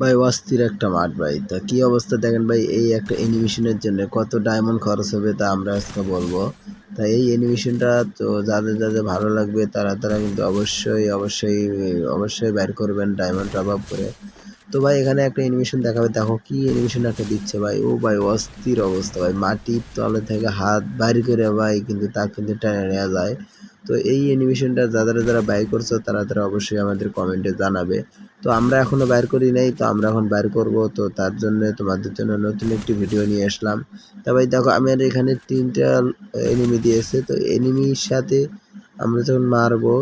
ভাই, অস্থির একটা মাঠ ভাই। তা কি অবস্থা দেখেন ভাই, এই একটা অ্যানিমেশনের জন্য কত ডায়মন্ড খরচ হবে তা আমরা আজকে বলব। তা এই অ্যানিমেশনটা তো যাদের যাদের ভালো লাগবে তারা তারা কিন্তু অবশ্যই অবশ্যই অবশ্যই বের করবেন ডায়মন্ড আপ করে। তো ভাই, এখানে একটা অ্যানিমেশন দেখাবে। দেখো কি অ্যানিমেশন একটা দিচ্ছে ভাই। ও ভাই, অস্থির অবস্থা ভাই। মাটির তলে থেকে হাত বাইর করে ভাই কিন্তু তা কিন্তু টেনে নেওয়া যায়। তো এই অ্যানিমেশনটা যারা যারা বাইর করছ, তারা তারা অবশ্যই আমাদের কমেন্টে জানাবে। তো আমরা এখনও বাইর করি নাই, তো আমরা এখন বাইর করব। তো তার জন্য তোমাদের জন্য নতুন একটি ভিডিও নিয়ে আসলাম। তা ভাই, দেখো, আমি আর এখানে তিনটা এনিমি দিয়েছে। তো এনিমির সাথে আমরা যখন মারবো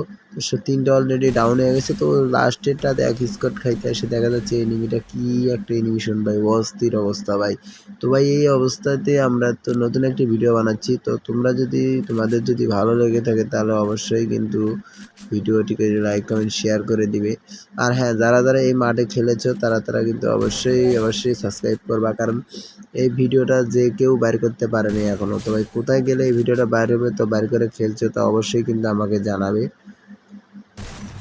সে তিনটা অলরেডি ডাউন হয়ে গেছে, তো লাস্টেরটা দেখ স্কট খাইতে এসে দেখা যাচ্ছে এনিমিটা কি একটা এনিমিশন ভাই, অস্থির অবস্থা ভাই। তো ভাই, এই অবস্থাতে আমরা তো নতুন একটি ভিডিও বানাচ্ছি, তো তোমরা যদি, তোমাদের যদি ভালো লেগে থাকে তাহলে অবশ্যই কিন্তু ভিডিওটিকে লাইক কমেন্ট শেয়ার করে দিবে। আর হ্যাঁ যারা যারা এই মাঠে খেলেছো, তারা তারা কিন্তু অবশ্যই অবশ্যই সাবস্ক্রাইব করবা, কারণ এই ভিডিওটা যে কেউ বাইর করতে পারেনি এখনও তো ভাই, কোথায় গেলে এই ভিডিওটা বাইর হবে, তো বাইর করে খেলছো, তো অবশ্যই কিন্তু আমাকে জানাবে।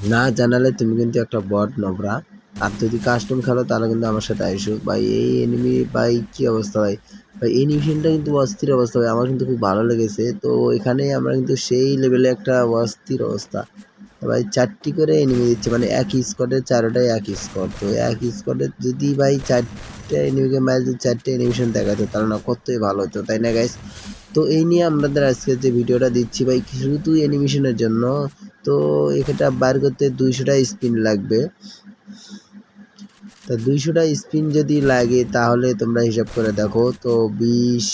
না জানালে তুমি কিন্তু একটা বট নবরা। আর যদি কাস্টম খেলো, তাহলে কিন্তু আমার সাথে আইসো। ভাই, এই এনিমি ভাই, কী অবস্থা, ভাই? ভাই এই এনিমিশনটা কিন্তু অস্থির অবস্থা, ভাই। আমার কিন্তু খুব ভালো লেগেছে। তো এখানে আমরা কিন্তু সেই লেভেলে একটা অস্থির অবস্থা। ভাই, চারটি করে এনিমি দিচ্ছে। মানে এক স্কটে চারোটাই এক স্কট তো এক স্কটে যদি, ভাই, চারটে এনিমিকে যদি চারটে এনিমিশন দেখাতো, তাহলে না, কতই ভালো হতো, তাই না গাইস তো এই নিয়ে আমাদের আজকে যে ভিডিওটা দিচ্ছি, ভাই, শুধু অ্যানিমেশনের জন্য। তো এটা বার করতে দুইশোটা স্পিন লাগবে। তা দুইশোটা স্পিন যদি লাগে তাহলে তোমরা হিসাব করে দেখো, তো বিশ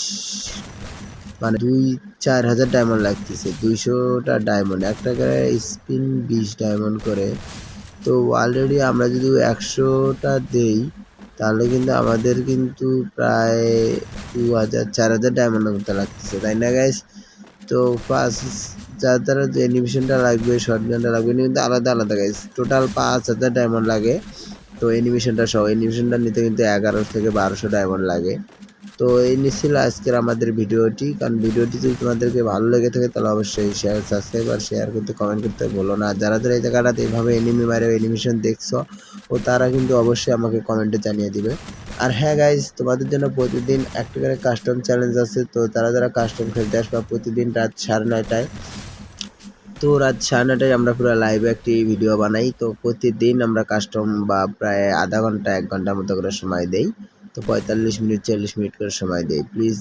মানে দুই, চার হাজার ডায়মন্ড লাগতেছে, দুইশোটা ডায়মন্ড একটা করে স্পিন বিশ ডায়মন্ড করে। তো অলরেডি আমরা যদি একশোটা দেই, তাহলে কিন্তু আমাদের কিন্তু প্রায় দু হাজার চার হাজার ডায়মন্ড মতো লাগতেছে, তাই না গাইস তো পাঁচ যার দ্বারা যে অ্যানিমেশনটা লাগবে শর্ট গানটা লাগবে কিন্তু আলাদা আলাদা গাইস টোটাল পাঁচ হাজার ডায়মন্ড লাগে। তো অ্যানিমেশনটা সহ অ্যানিমেশনটা নিতে কিন্তু এগারোশো থেকে বারোশো ডায়মন্ড লাগে। তো এই ছিল আজকের আমাদের ভিডিওটি। কারণ ভিডিওটি যদি তোমাদেরকে ভালো লেগে থাকে, তাহলে অবশ্যই শেয়ার সাবস্ক্রাইব আর শেয়ার করতে কমেন্ট করতে বলো না। যারা যারা এই জায়গাটাতে এইভাবে এনিমি মারে অ্যানিমেশন দেখছ, ও তারা কিন্তু অবশ্যই আমাকে কমেন্টে জানিয়ে দিবে। আর হ্যাঁ গাইজ তোমাদের জন্য প্রতিদিন একটা করে কাস্টম চ্যালেঞ্জ আছে। তো তারা যারা কাস্টম খেলতে আসবে, প্রতিদিন রাত সাড়ে নয়টায়। তো রাত সাড়ে নটায় আমরা পুরো লাইভে একটি ভিডিও বানাই। তো প্রতিদিন আমরা কাস্টম বা প্রায় আধা ঘণ্টা, এক ঘণ্টার মতো করে সময় দেই। তো পঁয়তাল্লিশ মিনিট, চল্লিশ মিনিট করে সময় দেই। প্লিজ